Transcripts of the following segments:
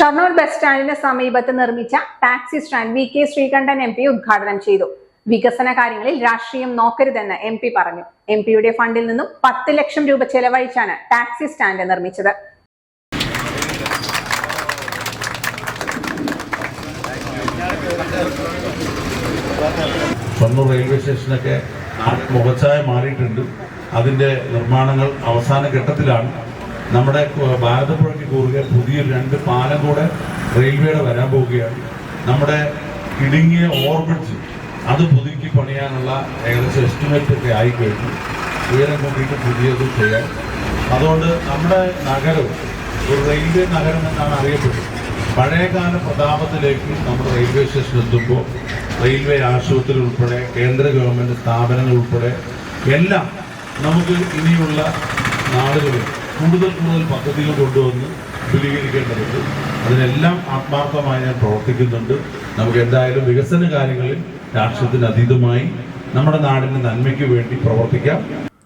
Shoranur bus സ്റ്റാൻഡിന് സമീപത്ത് നിർമ്മിച്ച taxi stand V K Sreekandan M P ഉദ്ഘാടനം ചെയ്തു. വികസന കാര്യങ്ങളിൽ രാഷ്ട്രീയം നോക്കരുതെന്ന് എം പി പറഞ്ഞു. എം പിയുടെ ഫണ്ടിൽ നിന്നും പത്ത് ലക്ഷം രൂപ ചെലവഴിച്ചാണ് ടാക്സി സ്റ്റാൻഡ് നിർമ്മിച്ചത്. ഷൊർണൂർ റെയിൽവേ സ്റ്റേഷനൊക്കെ മുഖച്ഛായ മാറിയിട്ടുണ്ട്. അതിന്റെ നിർമ്മാണങ്ങൾ അവസാന ഘട്ടത്തിലാണ്. നമ്മുടെ ഭാരതപ്പുഴയ്ക്ക് കുറുകെ പുതിയൊരു രണ്ട് പാലം കൂടെ റെയിൽവേയുടെ വരാൻ പോവുകയാണ്. നമ്മുടെ ഇടുങ്ങിയ ഓർബിറ്റ്സ് അത് പുതുക്കി പണിയാനുള്ള ഏകദേശം എസ്റ്റിമേറ്റ് ഒക്കെ ആയിക്കഴിഞ്ഞു ഉയരം കൂട്ടിയിട്ട് പുതിയത് ചെയ്യാൻ. അതുകൊണ്ട് നമ്മുടെ നഗരം ഒരു റെയിൽവേ നഗരം എന്നാണ് അറിയപ്പെട്ടത് പഴയകാല പ്രതാപത്തിലേക്ക് നമ്മുടെ റെയിൽവേ സ്റ്റേഷൻ എത്തുമ്പോൾ റെയിൽവേ ആശുപത്രി ഉൾപ്പെടെ കേന്ദ്ര ഗവൺമെന്റ് സ്ഥാപനങ്ങൾ ഉൾപ്പെടെ എല്ലാം നമുക്ക് ഇനിയുള്ള നാളുകളിൽ കൂടുതൽ കൂടുതൽ പദ്ധതികൾ കൊണ്ടുവന്ന് വിപുലീകരിക്കേണ്ടതുണ്ട്. അതിനെല്ലാം ആത്മാർത്ഥമായി ഞാൻ പ്രവർത്തിക്കുന്നുണ്ട്. നമുക്ക് എന്തായാലും വികസന കാര്യങ്ങളിൽ രാഷ്ട്രത്തിന് അതീതമായി നമ്മുടെ നാടിന്റെ നന്മയ്ക്ക് വേണ്ടി പ്രവർത്തിക്കാം.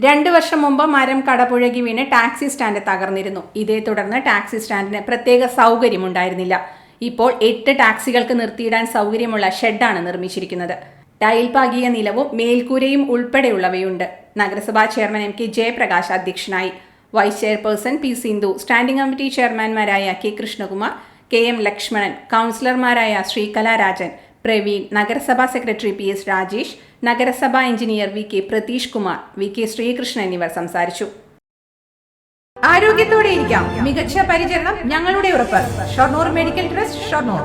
രണ്ടു വർഷം മുമ്പ് മരം കടപുഴകി വീണ് ടാക്സി സ്റ്റാൻഡ് തകർന്നിരുന്നു. ഇതേ തുടർന്ന് ടാക്സി സ്റ്റാൻഡിന് പ്രത്യേക സൗകര്യമുണ്ടായിരുന്നില്ല. ഇപ്പോൾ എട്ട് ടാക്സികൾക്ക് നിർത്തിയിടാൻ സൗകര്യമുള്ള ഷെഡാണ് നിർമ്മിച്ചിരിക്കുന്നത്. ടൈൽ പാകിയ നിലവും മേൽക്കൂരയും ഉൾപ്പെടെയുള്ളവയുണ്ട്. നഗരസഭാ ചെയർമാൻ എം കെ ജയപ്രകാശ് അധ്യക്ഷനായി. Vice chairperson P Sindhu standing committee ചെയർമാൻമാരായ K. Krishnakumar K. M. Lakshmanan കൗൺസിലർമാരായ ശ്രീകലാരാജൻ പ്രവീൺ നഗരസഭാ സെക്രട്ടറി പി. എസ്. രാജേഷ് നഗരസഭാ engineer V. K. Pratheesh Kumar V. K. Sreekrishnan എന്നിവർ സംസാരിച്ചു. ആരോഗ്യത്തോടെ ഇരിക്കാം. മികച്ച പരിചരണം ഞങ്ങളുടെ ഉറപ്പ്. Shoranur Medical Trust Shoranur.